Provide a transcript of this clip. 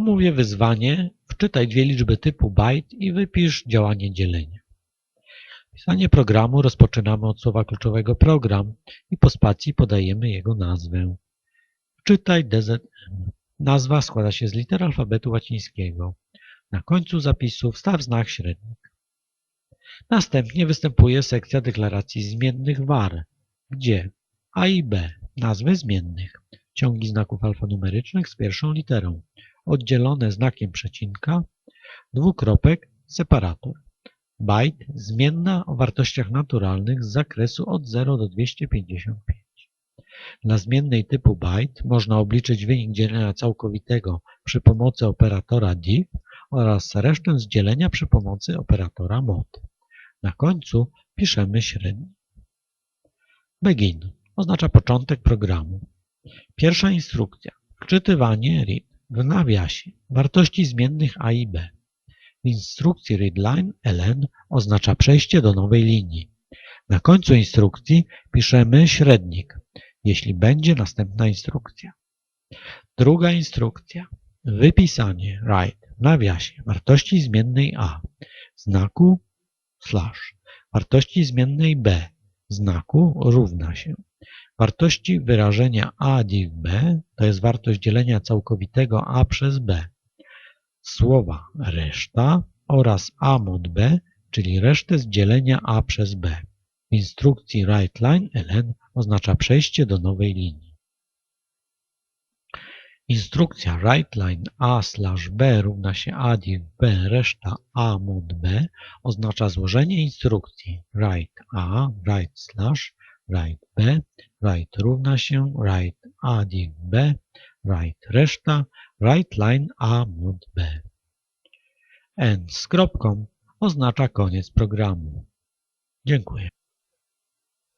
Omówię wyzwanie, wczytaj dwie liczby typu byte i wypisz działanie dzielenia. Pisanie programu rozpoczynamy od słowa kluczowego program i po spacji podajemy jego nazwę. Wczytaj DZM. Nazwa składa się z liter alfabetu łacińskiego. Na końcu zapisu wstaw znak średnik. Następnie występuje sekcja deklaracji zmiennych var, gdzie a i b nazwy zmiennych, ciągi znaków alfanumerycznych z pierwszą literą, oddzielone znakiem przecinka, dwukropek, separator. Byte zmienna o wartościach naturalnych z zakresu od 0 do 255. Dla zmiennej typu byte można obliczyć wynik dzielenia całkowitego przy pomocy operatora div oraz resztę z dzielenia przy pomocy operatora mod. Na końcu piszemy średni. Begin oznacza początek programu. Pierwsza instrukcja. Wczytywanie read w nawiasie wartości zmiennych a i b. W instrukcji readline ln oznacza przejście do nowej linii. Na końcu instrukcji piszemy średnik, jeśli będzie następna instrukcja. Druga instrukcja. Wypisanie write w nawiasie wartości zmiennej a, znaku slash, wartości zmiennej b, znaku równa się. Wartości wyrażenia a div b to jest wartość dzielenia całkowitego a przez b. Słowa reszta oraz a mod b, czyli resztę z dzielenia a przez b. W instrukcji writeline ln oznacza przejście do nowej linii. Instrukcja writeline a slash b równa się a div b reszta a mod b oznacza złożenie instrukcji write a write slash write b write równa się write a div b write reszta writeline a mod b. End z kropką oznacza koniec programu. Dziękuję.